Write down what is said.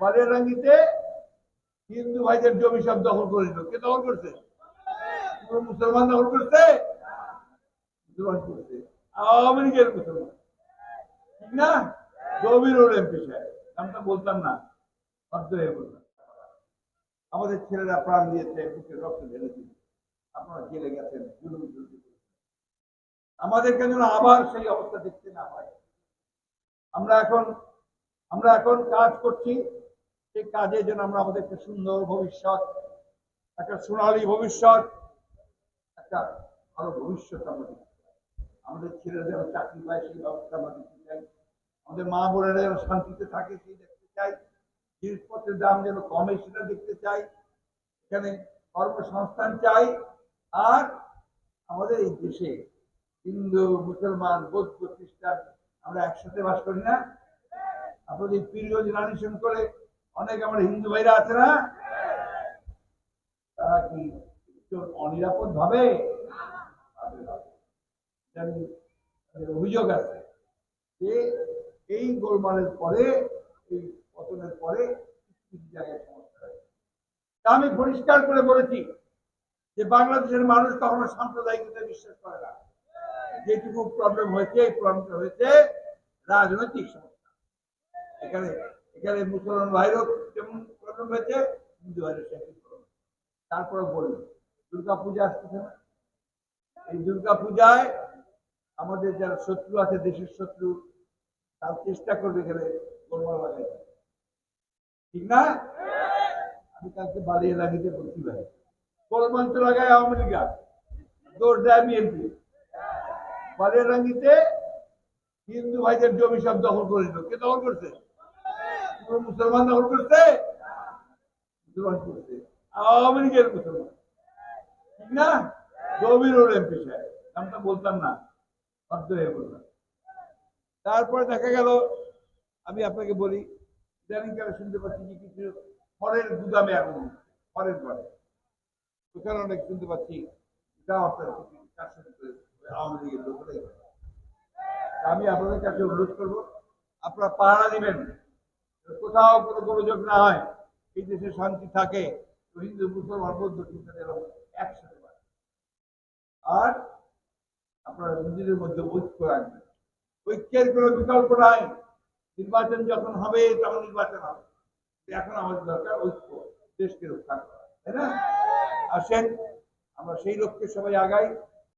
বালিয়ারাঙ্গিতে হিন্দু ভাইদের জমি সব দখল করেছিল কে দখল করছে? মুসলমান দখল করছে? আওয়ামী লীগের মুসলমান। ঠিক না? নামটা বলতাম না। আমাদের ছেলেরা প্রাণ দিয়েছে, বুকে রক্ত ঢেলেছে। আপনারা জেলে গেছেন করেছেন। আমাদেরকে আবার সেই অবস্থা দেখতে না হয়? আমরা এখন আমরা এখন কাজ করছি সেই কাজে যেন আমরা আমাদের একটা সুন্দর ভবিষ্যৎ, একটা সোনালী ভবিষ্যৎ, একটা ভালো ভবিষ্যৎ আমরা আমাদের ছেলেরা যেন চাকরি পায়, সেই ব্যবস্থা আমরা দেখতে চাই। আমাদের মা বোনেরা যেন শান্তিতে থাকে, সেই দেখতে চাই। জিনিসপত্রের দাম যেন কমে, সেটা দেখতে চাই। এখানে কর্মসংস্থান চাই। আর আমাদের এই দেশে হিন্দু, মুসলমান, বৌদ্ধ, খ্রিস্টান আমরা একসাথে বাস করি না। আপনাদের পিরিয়ড জেনারেশন করে অনেক আমার হিন্দু ভাইরা আছে না? তারা কি অনিরাপদ ভাবে? অভিযোগ আছে। যে এই গোলমালের পরে, এই পতনের পরে সমস্যা তা আমি পরিষ্কার করে বলেছি যে বাংলাদেশের মানুষ কখনো সাম্প্রদায়িকতা বিশ্বাস করে না। যেটুকু প্রবলেম হয়েছে, এই প্রবলেমটা হয়েছে রাজনৈতিক সমস্যা। এখানে এখানে মুসলমান ভাইরও যেমন প্রবলেম হয়েছে, হিন্দু ভাইরও সেরকম problem। তারপরে বলি দুর্গা পূজা আসতেছে না। এই দুর্গা পূজায় আমাদের যারা শত্রু আছে, দেশের শত্রু, তার চেষ্টা করবে এখানে গোলমাল লাগাইতে। ঠিক না? আমি কালকে বাড়িয়ে লাগিতে বলছি ভাই, গোলমাল তো লাগায় আওয়ামী লীগা দোষ দেয় বিএনপি। বাড়িয়ে রাঙ্গিতে হিন্দু ভাইদের জমি সব দখল করে নিল। কে দখল করছে? মুসলমান দখল করছে? মুসলমান করছে। আওয়ামী লীগের মুসলমান। ঠিক না? জমিরুল এমপি সাহেব নামটা বলতাম না। বাধ্য হয়ে বললাম। তারপরে দেখা গেল, আমি আপনাকে বলি, ইদানিং কালে শুনতে পাচ্ছি যে কিছু ফরের গুদামে আগুন ফরের ঘরে। ওখানে অনেক শুনতে পাচ্ছি আওয়ামী লীগের লোকরাই। আমি আপনাদের কাছে অনুরোধ করব, আপনারা পাহারা দিবেন। কোথাও গোলযোগ না হয়, এই দেশে শান্তি থাকে হিন্দু, মুসলমান, বৌদ্ধ খ্রিস্টান এরকম একসাথে। আর আপনারা নিজেদের মধ্যে ঐক্য রাখবেন। ঐক্যের কোনো বিকল্প নাই। নির্বাচন যখন হবে, তখন নির্বাচন হবে। এখন আমাদের দরকার ঐক্য, দেশকে রক্ষা করা, তাই না? আসেন, আমরা সেই লক্ষ্যে সবাই আগাই।